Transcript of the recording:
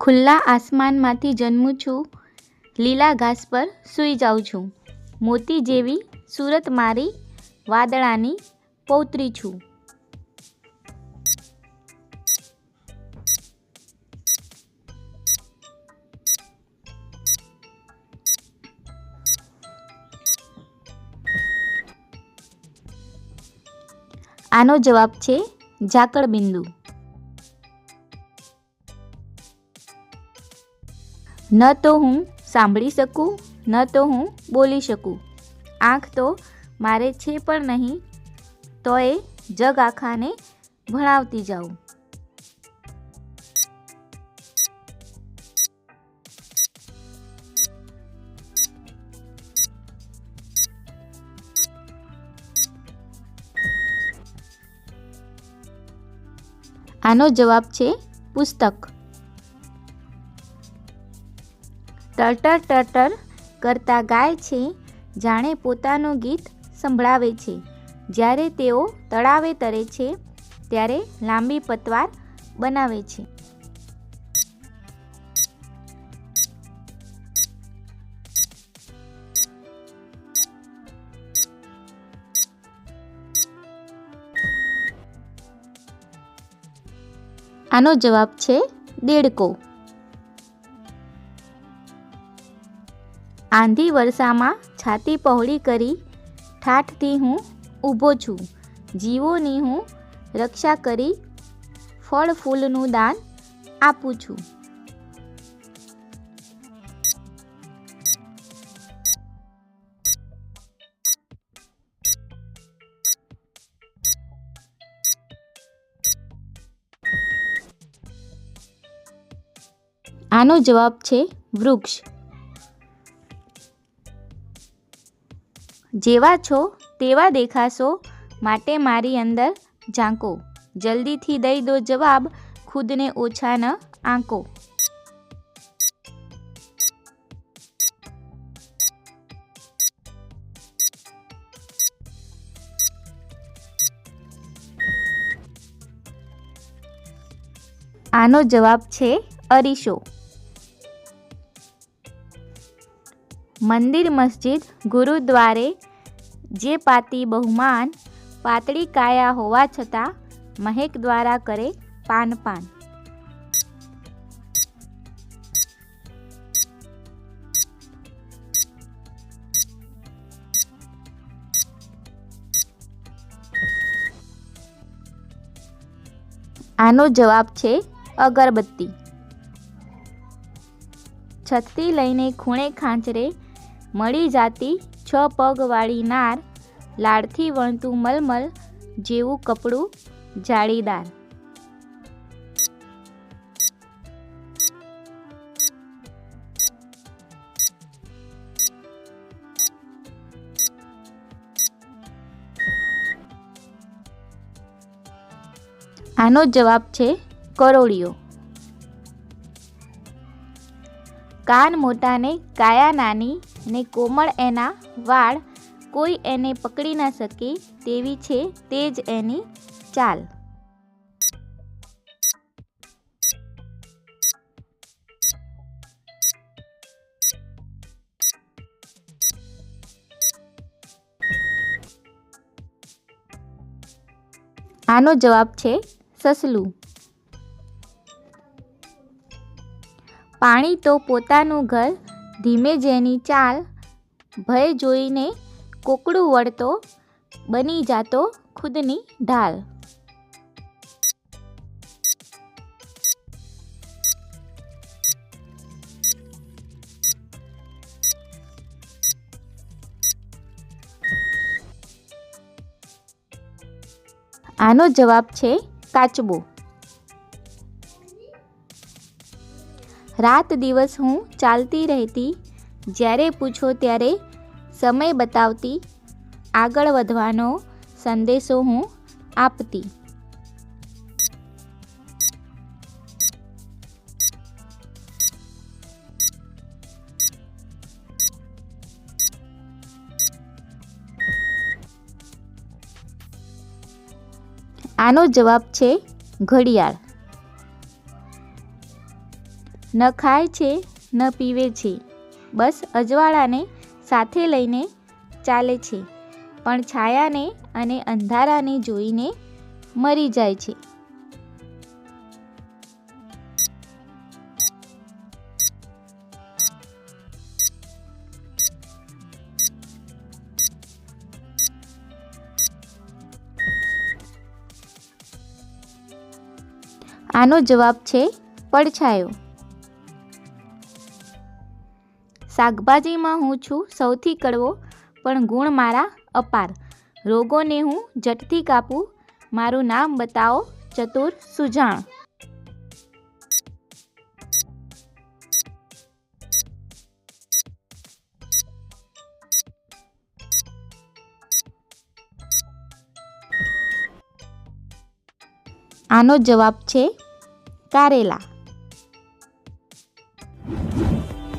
ખુલ્લા આસમાનમાંથી જન્મું છું, લીલા ઘાસ પર સૂઈ જાઉં છું. મોતી જેવી સુરત મારી વાદળાની પૌત્રી છું. આનો જવાબ છે ઝાકળ બિંદુ. ન તો હું સાંભળી શકું, ન તો હું બોલી શકું. આંખ તો મારે છે પણ નહીં, તો એ જગ આખાને ભણાવતી જાઉં. આનો જવાબ છે પુસ્તક. ટટર ટટર કરતા ગાય છે, જાણે પોતાનું ગીત સંભળાવે છે. જ્યારે તેઓ તળાવે તરે છે, ત્યારે લાંબી પતવાર બનાવે છે. આનો જવાબ છે દેડકો. આંધી વર્ષામાં છાતી પહોળી કરી ઠાઠથી હું ઊભો છું. જીવોની હું રક્ષા કરી ફળ ફૂલનું દાન આપું છું. આનો જવાબ છે વૃક્ષ. જેવા છો તેવા દેખાશો. માટે મારી અંદર ઝાંકો. જલ્દીથી દઈ દો જવાબ. ખુદને ઓછા ન આંકો. આનો જવાબ છે અરીસો. મંદિર મસ્જિદ ગુરુદ્વારે જે પાતી બહુમાન પાતળી કાયા હોવા છતાં મહેક દ્વારા કરે પાન પાન આનો જવાબ છે અગરબત્તી. છત્તી લઈને ખૂણે ખાંચરે મળી જાતી છ પગવાળી નાર લાડથી વણતું મલમલ જેવું કપડું જાળીદાર. આનો જવાબ છે કરોળિયો. કાન મોટા ને કાયા નાની ને કોમળ એના વાળ કોઈ એને પકડી ના શકે તેવી છે તે જ એની ચાલ. આનો જવાબ છે સસલું. પાણી તો પોતાનું ઘર ધીમે જેની ચાલ ભય જોઈને કોકડું વળતો બની જાતો ખુદની ઢાલ. આનો જવાબ છે કાચબો. રાત દિવસ હું ચાલતી રહેતી, જ્યારે પૂછો ત્યારે સમય બતાવતી, આગળ વધવાનો સંદેશો હું આપતી. આનો જવાબ છે ઘડિયાળ. ન ખાય છે, ન પીવે છે. બસ અજવાળાને સાથે લઈને ચાલે છે. પણ છાયાને અને અંધારાને જોઈને મરી જાય છે. આનો જવાબ છે, પડછાયો. શાકભાજીમાં હું છું સૌથી કડવો, પણ ગુણ મારા અપાર. રોગોને હું ઝટથી કાપું. મારું નામ બતાવો, ચતુર સુજાણ. આનો જવાબ છે કારેલા.